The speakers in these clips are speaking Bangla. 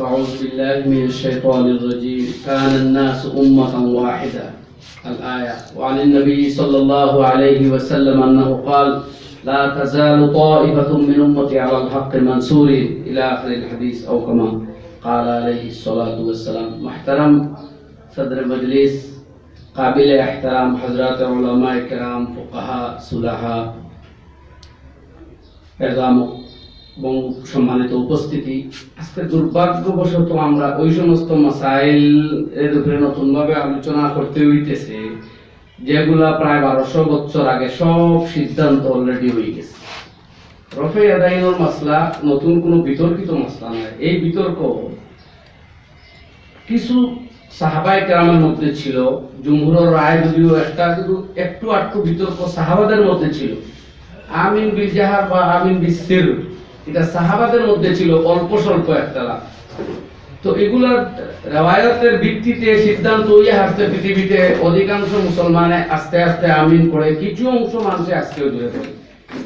أعوذ بالله من الشيطان الرجيم. كان الناس أمة واحدة. الآية. وعن النبي صلى الله عليه وسلم أنه قال لا تزال طائفة من أمتي على الحق منصورين إلى آخر الحديث. أو كما قال عليه الصلاة والسلام. محترم صدر مجلس قابل احترام حضرات علماء الكرام فقهاء صلحاء اعظام এবং সম্মানিত উপস্থিতি। আজকে দুর্ভাগ্যবশত আমরা ওই সমস্ত মাসাইল এর উপরে নতুনভাবে আলোচনা করতে হইতেছে, যেগুলা প্রায় বারোশো বছর আগে সব সিদ্ধান্ত অলরেডি হয়ে গেছে। রফে আদাইনুর মাসলা নতুন কোনো বিতর্কিত মাসলা নয়। এই বিতর্ক কিছু সাহাবাই কেরামের মধ্যে ছিল, জুমহুরের রায় যদিও একটা, কিন্তু একটু আটটু বিতর্ক সাহাবাদের মধ্যে ছিল। আমিন বিল জাহার বা আমিন বিল সির এটা সাহাবাদের মধ্যে ছিল অল্প স্বল্প একটা লাভ তো এগুলার রেওয়ায়তের ভিত্তিতে সিদ্ধান্ত ইয়ে আসতে পৃথিবীতে অধিকাংশ মুসলমানে আস্তে আস্তে আমিন করে কিছু অংশ মানুষে আজকেও জুড়ে পড়ে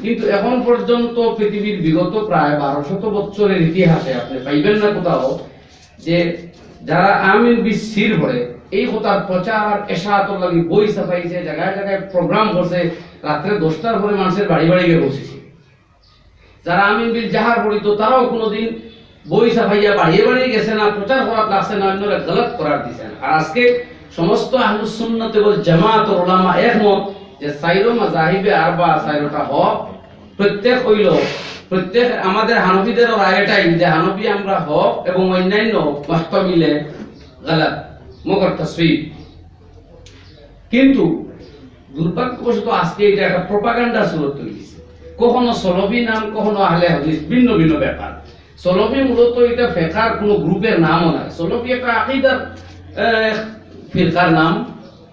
কিন্তু এখন পর্যন্ত পৃথিবীর বিগত প্রায় বারোশত বছরের ইতিহাসে আপনি পাইবেন না কোথাও যে যারা আমিন বিশির ভরে এই কথার প্রচার এসাত লাগি বই ছাপাইছে, জায়গায় জায়গায় প্রোগ্রাম করছে, রাত্রে দশটার পরে মানুষের বাড়ি বাড়ি গিয়ে বসেছে। যারা আমিন বিল জাহার পড়িত, তারাও কোনোদিন বই ছাপাইয়া বাড়িয়ে বাড়িয়ে গেছে না, প্রচার করার লাগছে না, অন্যরা গলত করার দিছে না। আর আজকে সমস্ত আহলুসুন্নতে বল জামাত ও উলামা একমত যে সাইরো মাজাহিবে আরবা, সাইরোটা হক। প্রত্যেক হইল প্রত্যেক আমাদের হানফিদের রায় এটাই যে হানফি আমরা হক এবং অন্যান্য মস্ত মিলে গলত, মগর তসবির কিন্তু দুর্ভাগ্যবশত আজকে এটা একটা প্রপাগান্ডা সুরত তৈরিছে কখনো সলভি নাম, কখনো আহলে হাদিস ভিন্ন ভিন্ন ব্যাপার সলভি মূলত এটা ফেকার কোনো গ্রুপের নামও নাই। সলভি একটা আকিদার ফিরকার নাম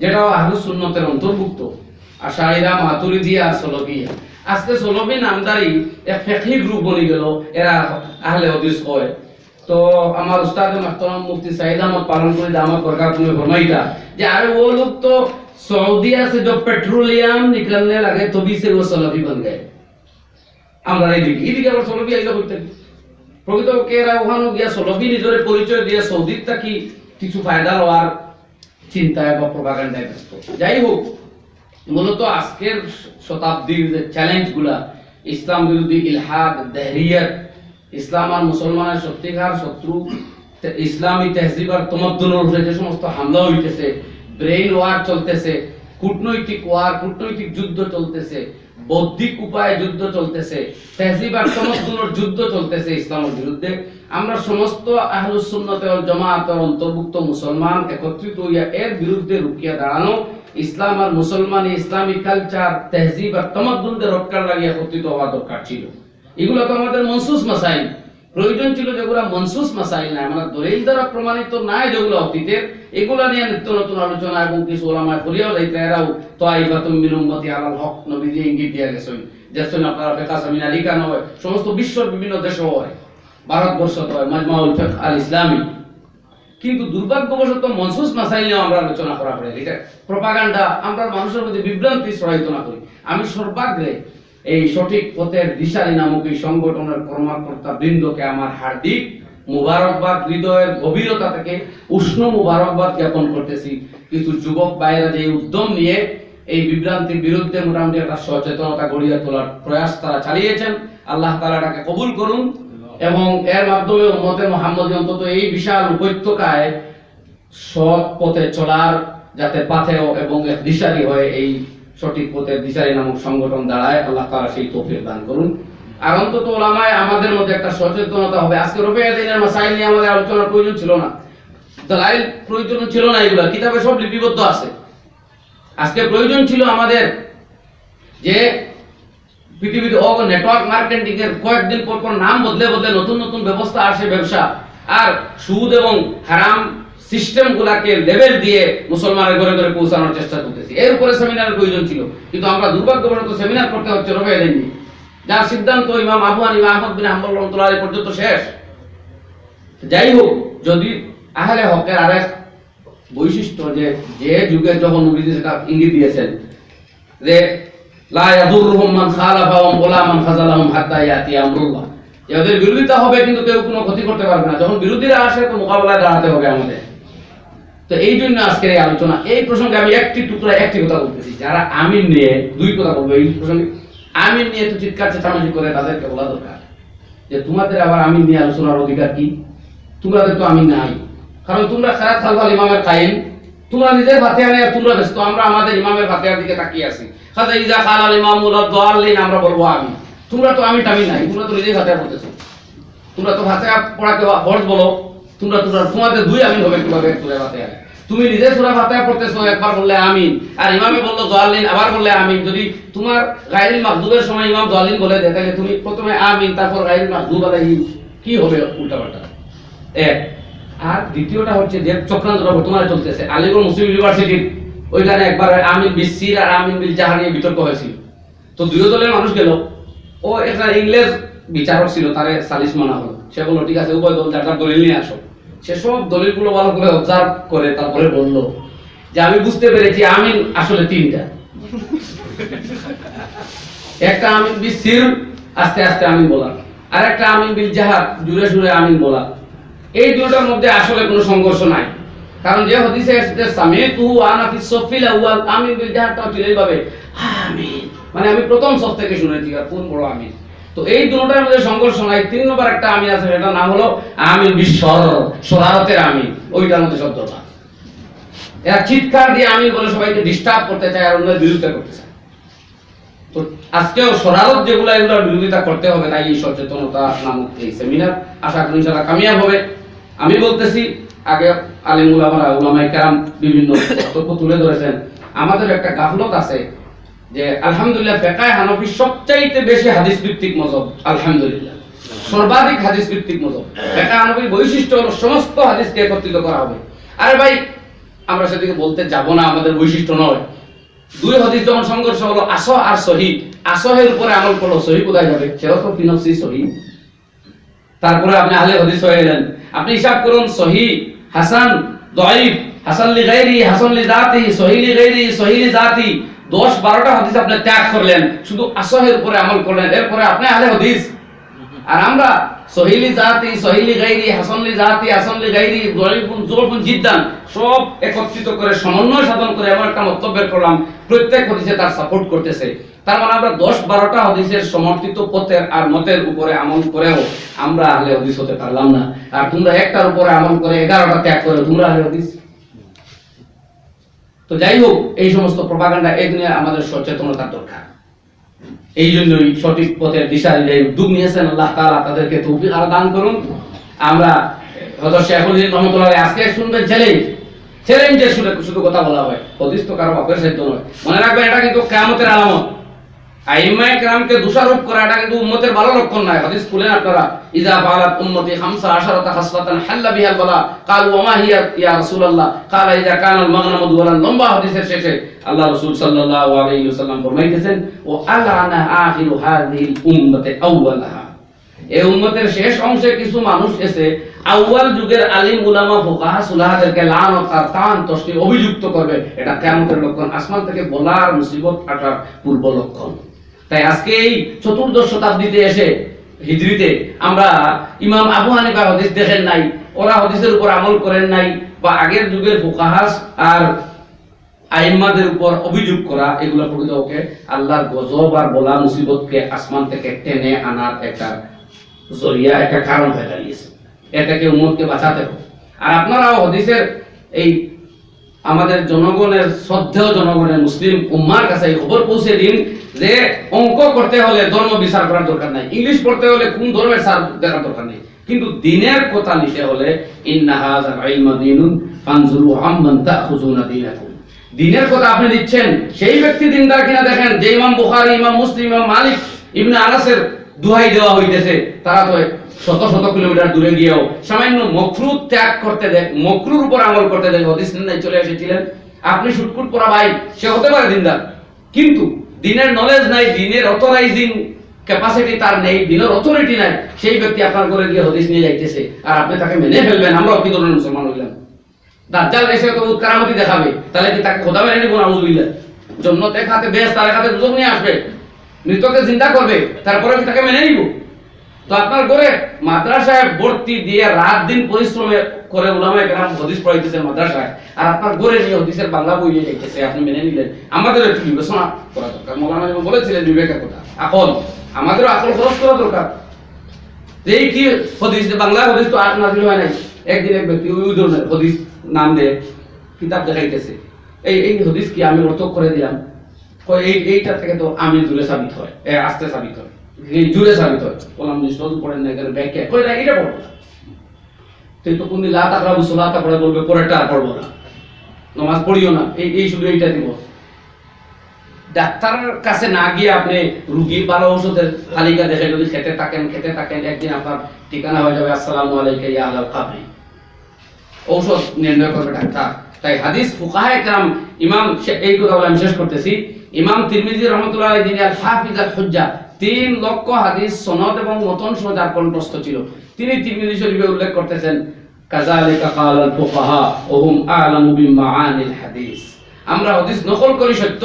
যেটা আহলু সুন্নতের অন্তর্ভুক্ত আর শাহিরা মাতুরি দিয়ে আর সলভি আজকে সলভি নামদারি এক ফেকি গ্রুপ বনি গেল এরা আহলে হদিস হয় তো আমার উস্তাদ মাহতরাম মুফতি সাইদ আহমদ পালন করে আমার দরকার তুমি ভ্রমাইটা যে আরে ও লোক তো সৌদি সে যে পেট্রোলিয়াম নিকলনে লাগে তবি সে ও সলভি বন গয়ে আমরা এইদিকে আবার প্রকৃত কেরা ওখানে গিয়া সলভি নিজের পরিচয় দিয়ে সৌদির কিছু ফায়দা লওয়ার চিন্তায় বা প্রপাগান্ডায় ব্যস্ত। যাই হোক, মূলত আজকের শতাব্দীর যে চ্যালেঞ্জগুলা ইসলাম বিরোধী ইলহাদ ইসলাম আর মুসলমানের সত্যিকার শত্রু ইসলামী তেহজিব আর তমদ্দুনের যে সমস্ত হামলা হইতেছে ব্রেইন ওয়ার চলতেছে, কূটনৈতিক ওয়ার কূটনৈতিক যুদ্ধ চলতেছে বৌদ্ধিক উপায়ে যুদ্ধ চলতেছে, তেহজিব আর তমদ্দুনের যুদ্ধ চলতেছে ইসলামের বিরুদ্ধে। আমরা সমস্ত আহলুস জমাতের অন্তর্ভুক্ত মুসলমান একত্রিত হইয়া এর বিরুদ্ধে রুকিয়া দাঁড়ানো। ইসলাম আর মুসলমান ইসলামিক কালচার, তেহজিব আর তমদ্দুনদের রক্ষার লাগিয়ে একত্রিত হওয়া দরকার ছিল। এগুলো তো আমাদের মনসুস মাসাইল। প্রয়োজন ছিল যেগুলো মনসুস মাসাইল নাই। আমরা দলিল দ্বারা প্রমাণিত নাই যেগুলো অতীতের। এগুলা নিয়ে নিত্য নতুন আলোচনা এবং কিছু ওলামায় করিয়াও যাইতে এরাও তো আইবাতুম মিন উম্মতি আলাল হক নবী দিয়ে ইঙ্গিত দিয়া গেছেন। যেসন আপনারা ফেকা সামিনা লিখা নয় সমস্ত বিশ্বের বিভিন্ন দেশে হয়। ভারতবর্ষ হয়, মাজমাউল ফিকহ আল ইসলামী। কিন্তু দুর্ভাগ্যবশত মনসুস মাসাইল নিয়ে আমরা আলোচনা করা পড়ে এটা প্রপাগান্ডা আমরা মানুষের মধ্যে বিভ্রান্তি না করি। আমি সর্বাগ্রে এই সঠিক পথের দিশারি নামক এই সংগঠনের কর্মকর্তা বৃন্দকে আমার হার্দিক মুবারকবাদ, হৃদয়ের গভীরতা থেকে উষ্ণ মুবারকবাদ জ্ঞাপন করতেছি। কিছু যুবক ভাইয়েরা যে উদ্যম নিয়ে এই বিভ্রান্তির বিরুদ্ধে মোটামুটি একটা সচেতনতা গড়িয়ে তোলার প্রয়াস তারা চালিয়েছেন। আল্লাহ তাআলা এটাকে কবুল করুন এবং এর মাধ্যমে উম্মতে মোহাম্মদ অন্তত এই বিশাল উপত্যকায় সৎ পথে চলার যাতে পাথেও এবং দিশারি হয় এই সঠিক পথের দিশারি নামক সংগঠন দাঁড়ায়, আল্লাহ তাআলা সেই তৌফিক দান করুন। আর অন্তত ওলামায় আমাদের মধ্যে একটা সচেতনতা হবে। আজকে রবিয়া দিনের মাসাইল নিয়ে আমাদের আলোচনার প্রয়োজন ছিল না। দলাইল প্রয়োজন ছিল না এগুলা, কিতাবে সব লিপিবদ্ধ আছে। আজকে প্রয়োজন ছিল আমাদের যে পৃথিবীতে ও নেটওয়ার্ক মার্কেটিং এর কয়েকদিন পর পর নাম বদলে বদলে নতুন নতুন ব্যবস্থা আসে ব্যবসা। আর সুদ এবং হারাম সিস্টেম গুলাকে লেভেল দিয়ে মুসলমানের ঘরে ঘরে পৌঁছানোর চেষ্টা করতেছি। এর উপরে সেমিনারের প্রয়োজন ছিল। কিন্তু আমরা দুর্ভাগ্যবশত সেমিনার করতে হচ্ছে, রবে দেননি যার সিদ্ধান্ত ইমাম আবু হানিফা আহমদ বিন হাম্বল রহমতুল্লাহ পর্যন্ত শেষ। যাই হোক, যদি আহলে হকের আরেক বৈশিষ্ট্য যে যে যুগে যখন নবীজি সেটা ইঙ্গিত দিয়েছেন, যে, লা ইয়াদুরুহুম মান খালাফাহুম ওয়ালা মান খাযালাহুম হাত্তা ইয়াতি যে বিরোধিতা হবে, কিন্তু কেউ কোনো ক্ষতি করতে পারবে না। যখন বিরোধীরা আসে, তো মোকাবেলায় দাঁড়াতে হবে আমাদের। তো এই জন্য আজকের এই আলোচনা, এই প্রসঙ্গে আমি একটি টুকরা, একটি কথা বলতেছি। যারা আমিন নিয়ে দুই কথা বলব, এই প্রসঙ্গে আমিন নিয়ে তো চিৎকার চেঁচামেচি করে তাদেরকে বলা দরকার। যে তোমাদের আবার আমিন নিয়ে আলোচনার অধিকার কি? তোমাদের তো আমিন নাই। কারণ তোমরা খারাপ খালফাল ইমামের কায়েম তোমরা নিজের ফাতিহা নিয়ে তোমরা ব্যস্ত। আমরা আমাদের ইমামের ফাতিহার দিকে তাকিয়ে আছি। খাজা ইজা খাল আল ইমাম আমরা বলব আমি তোমরা তো আমি টামি নাই, তোমরা তো নিজেই ফাতিহা পড়তেছো। তোমরা তো ফাতিহা পড়াকে ফরজ বলো। তোমরা তোমরা তোমাদের দুই আমিন হবে কীভাবে সূরা ফাতিহা। তুমি নিজে সূরা ফাতিহা পড়তেছো, একবার বললে আমিন। আর ইমামে আবার বললে আমিন। যদি তোমার গায়রিল মাহদুবের সময় ইমাম বলে দেয়, তাহলে তুমি প্রথমে আমিন, তারপর গায়রিল মাহদুব আলাইহি। কি হবে উল্টাপাল্টা? এক। আর দ্বিতীয়টা হচ্ছে যে চক্রান্তটা বর্তমানে চলতেছে। আলিগড় মুসলিম ইউনিভার্সিটির ওইখানে একবার আমিন বিসির আর আমিন বিল বিতর্ক হয়েছিল। তো দুই দলের মানুষ গেল। ও একটা ইংরেজ বিচারক ছিল, তারে সালিশ মানা হলো। সে বলল, ঠিক আছে, উভয় দল যার দলিল নিয়ে আসো। সে সব দলিলগুলো ভালো করে অবজার্ভ করে, তারপরে বলল যে, আমি বুঝতে পেরেছি, আমিন আসলে তিনটা। একটা আমিন বিসির আস্তে আস্তে আমিন বলা আর একটা আমিন বিল জাহাদ, জুড়ে সুরে আমিন বলা এই দুটোর মধ্যে আসলে কোনো সংঘর্ষ নাই। কারণ যে হাদিসে এসেছে, সামিতু আনা ফি সফিল আউয়াল আমিন বিল জাহাদটাও ছিল এইভাবে আমিন। মানে আমি প্রথম সফ থেকে শুনেছি, আর কোন বড় আমিন? তো এই দুটোটার মধ্যে সংঘর্ষ নাই তিন নম্বর একটা আমিন আছে, সেটার নাম হলো আমিন বিশ্বর সরারতের আমিন ওইটার মধ্যে শব্দটা। এরা চিৎকার দিয়ে আমিন বলে সবাইকে ডিস্টার্ব করতে চায় আর অন্যের বিরুদ্ধে করতে চায়। তো আজকেও সরারত যেগুলো, এগুলোর বিরোধিতা করতে হবে তাই এই সচেতনতা নামক এই সেমিনার আশা করি ইনশাআল্লাহ কামিয়াব হবে। আমি বলতেছি, আগে আলিমুল আমরা উলামায়ে কেরাম বিভিন্ন বক্তব্য তুলে ধরেছেন। আমাদের একটা গাফলত আছে যে আলহামদুলিল্লাহ ফেকায় হানফি সবচাইতে বেশি হাদিস ভিত্তিক মজহব, আলহামদুলিল্লাহ। সর্বাধিক হাদিস ভিত্তিক মজহব। ফেকা হানফির বৈশিষ্ট্য হলো সমস্ত হাদিসকে একত্রিত করা হবে। আরে ভাই, আমরা সেদিকে বলতে যাব না, আমাদের বৈশিষ্ট্য নয়। দুই হাদিস যখন সংঘর্ষ হলো আস আর সহি। আসহের উপরে আমল করল, সহি কোথায় যাবে? সেও তো ফিনফসি সহি। তারপরে আপনি আহলে হাদিস হয়ে গেলেন। আপনি হিসাব করুন, সহি, হাসান, দয়ীফ, হাসান লি গায়রি, হাসান লি জাতি সহি লি গায়রি, সহি লি জাতি 10 12টা হাদিস আপনি ত্যাগ করলেন, শুধু আসহের উপরে আমল করলেন, এরপরে আপনি আহলে হাদিস। আর আমরা সহিলি জাতি, সহিলি গাইরি, হাসানলি জাতি, হাসানলি গাইরি জলিফুন জলফুন জিদ্দান, সব একত্রিত করে সমন্বয় সাধন করে এমন একটা মন্তব্য করলাম, প্রত্যেক হাদিসে তার সাপোর্ট করতেছে। তার মানে আমরা দশ বারোটা হাদিসের সমর্থিত পথের আর মতের উপরে আমল করেও আমরা আহলে হাদিস হতে পারলাম না। আর তোমরা একটার উপরে আমল করে এগারোটা ত্যাগ করে তোমরা আহলে হাদিস। তো যাই হোক এই সমস্ত প্রপাগান্ডা এই দুনিয়া আমাদের সচেতনতার দরকার। এই জন্যই সঠিক পথের দিশা যে উদ্যোগ নিয়েছেন, আল্লাহ তালা তাদেরকে তৌফিক আরও দান করুন। আমরা শুধু কথা বলা হয় কারও বাপের সাহিত্য নয়। মনে রাখবেন, এটা কিন্তু কেমতের আলামত। আইমায়ে শেষে অংশে কিছু মানুষ এসে আউয়াল যুগের আলিম উলামা ফুকাহা সুলাহাদেরকে তান অভিযুক্ত করবে এটা কিয়ামতের লক্ষণ। আসমান থেকে বলার মুসিবত আটার পূর্ব লক্ষণ। তাই আজকে এই চতুর্দশ শতাব্দীতে এসে হিজরিতে আমরা ইমাম আবু হানিফা হাদিস দেখেন নাই, ওরা হাদিসের উপর আমল করেন নাই বা আগের যুগের ফুকাহাস আর আইম্মাদের উপর অভিযোগ করা, এগুলো প্রকৃতপক্ষে আল্লাহর গজব আর বলা মুসিবতকে আসমান থেকে টেনে আনার একটা জরিয়া, একটা কারণ হয়ে দাঁড়িয়েছে। এটাকে উম্মতকে বাঁচাতে হবে। আর আপনারাও হদিসের এই আমাদের জনগণের, শ্রদ্ধেয় জনগণের মুসলিম উম্মার কাছে এই খবর পৌঁছে দিন যে অঙ্ক করতে হলে ধর্ম বিচার করার দরকার নাই, ইংলিশ পড়তে হলে কোন ধর্মের সার দেখার দরকার নেই। কিন্তু দিনের কথা নিতে হলে দিনের কথা আপনি দিচ্ছেন, সেই ব্যক্তি দিনদার কিনা দেখেন, যে ইমাম বুখারী, ইমাম মুসলিম, ইমাম মালিক, ইবনে আনাসের দুহাই দেওয়া হইতেছে, তারা তো শত শত কিলোমিটার দূরে গিয়েও সামান্য মকরু ত্যাগ করতে দেখ মকরুর উপর আমল করতে দেখ হদিস চলে এসেছিলেন। আপনি শুটকুট পড়া ভাই, সে হতে পারে দিনদার। কিন্তু দিনের নলেজ নাই, দিনের অথরাইজিং ক্যাপাসিটি তার নেই, দিনের অথরিটি নাই, সেই ব্যক্তি আপনার করে গিয়ে হদিস নিয়ে যাইতেছে, আর আপনি তাকে মেনে ফেলবেন, আমরাও কি ধরনের মুসলমান হইলাম? দাজ্জাল এসে তো কারামতি দেখাবে, তাহলে কি তাকে খোদা মেনে নিব? নাউজুবিল্লাহ। জন্নতে খাতে বেশ, তার খাতে দুজক নিয়ে আসবে। মৃতকে জিন্দা করবে, তারপরে কি তাকে মেনে নিব। তো আপনার ঘরে মাদ্রাসায় ভর্তি দিয়ে রাত দিন পরিশ্রমে করে উলামায়ে কেরাম হদিস পড়াইতেছেন মাদ্রাসায়, আর আপনার ঘরে নিয়ে হদিসের বাংলা বই নিয়ে যাইতেছে, আপনি মেনে নিলেন। আমাদের একটু বিবেচনা করা দরকার। মৌলানা যেমন বলেছিলেন বিবেকের কথা আকল আমাদেরও আকল খরচ করা দরকার। যে এই কি হদিস, বাংলা হদিস তো আর নাজিল হয় নাই। একদিন এক ব্যক্তি ওই ধরনের হদিস নাম দিয়ে কিতাব দেখাইতেছে। এই এই হদিস কি আমি অর্থ করে দিলাম? এই, এইটা থেকে তো আমি জুড়ে সাবিত হয়। আস্তে সাবিত হয়। জুড়ে সাবিত হয়। বললাম যে পড়েন না না, এটা পড়ব তো বলবে, পরেরটা আর পড়ব না। নামাজ পড়িও না। এই এই শুধু এইটা দিব। কাছে না গিয়ে আপনি রুগীর ভালো ওষুধের তালিকা দেখে যদি খেতে থাকেন খেতে থাকেন, একদিন আপনার ঠিকানা হয়ে যাবে, আসসালামু আলাইকা ইয়া আহলাল কাবরি। ঔষধ নির্ণয় করবে ডাক্তার। তাই হাদিস ফুকাহায়ে কেরাম, ইমাম এই কথা বলে আমি শেষ করতেছি। ইমাম তিরমিজি রহমতুল্লাহ যিনি আল হাফিজ আল হুজ্জা তিন লক্ষ হাদিস সনদ এবং মতন সহ যার কণ্ঠস্থ ছিল। তিনি তিরমিজি শরীফে উল্লেখ করতেছেন, কাযালিকা ক্বাল আল ফুকাহা ওয়া হুম আ'লামু বিমাআনিল হাদিস। আমরা হাদিস নকল করি সত্য,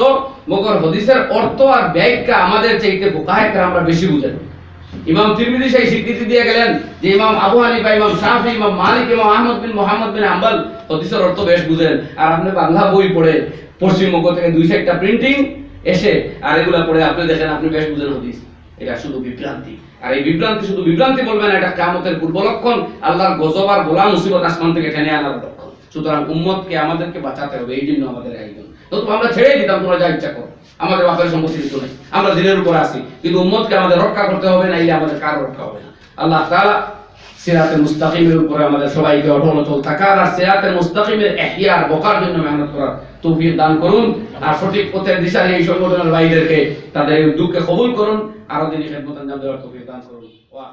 মগর হাদিসের অর্থ আর ব্যাখ্যা আমাদের চাইতে ফুকাহায়ে আমরা বেশি বুঝেন। ইমাম তিরমিজি সেই স্বীকৃতি দিয়ে গেলেন যে ইমাম আবু হানিফা, ইমাম শাফি, ইমাম মালিক, ইমাম আহমদ বিন মোহাম্মদ বিন হাম্বল হাদিসের অর্থ বেশ বুঝেন। আর আপনি বাংলা বই পড়ে পশ্চিমবঙ্গ থেকে দুই চারটা প্রিন্টিং এসে, আর এগুলা পড়ে আপনি দেখেন, আপনি বেশ বুঝেন হাদিস। এটা শুধু বিভ্রান্তি। আর এই বিভ্রান্তি শুধু বিভ্রান্তি বলবেন এটা কিয়ামতের পূর্ব লক্ষণ। আল্লাহর গজব আর গোলা মুসিবত আসমান থেকে টেনে আনার লক্ষণ। সুতরাং উম্মতকে আমাদেরকে বাঁচাতে হবে, এই জন্য আমাদের আয়োজন। আমরা ছেড়েই দিতাম, তোমরা যা ইচ্ছা করো। আমাদের বাপের সম্পত্তি আমরা দিনের উপর আসি কিন্তু উম্মতকে আমাদের রক্ষা করতে হবে না ইলে আমাদের কারও রক্ষা হবে না। আল্লাহ সিরাতে মুস্তাকিমের উপরে আমাদের সবাইকে অটল অচল থাকার আর সিরাতে মুস্তাকিমের এহিয়ার বকার জন্য মেহনত করার তৌফিক দান করুন। আর সঠিক পথের দিশারি এই সংগঠনের ভাইদেরকে তাদের এই উদ্যোগকে কবুল করুন। আরও দিনই খেদমত আঞ্জাম দেওয়ার তৌফিক দান করুন। ওয়া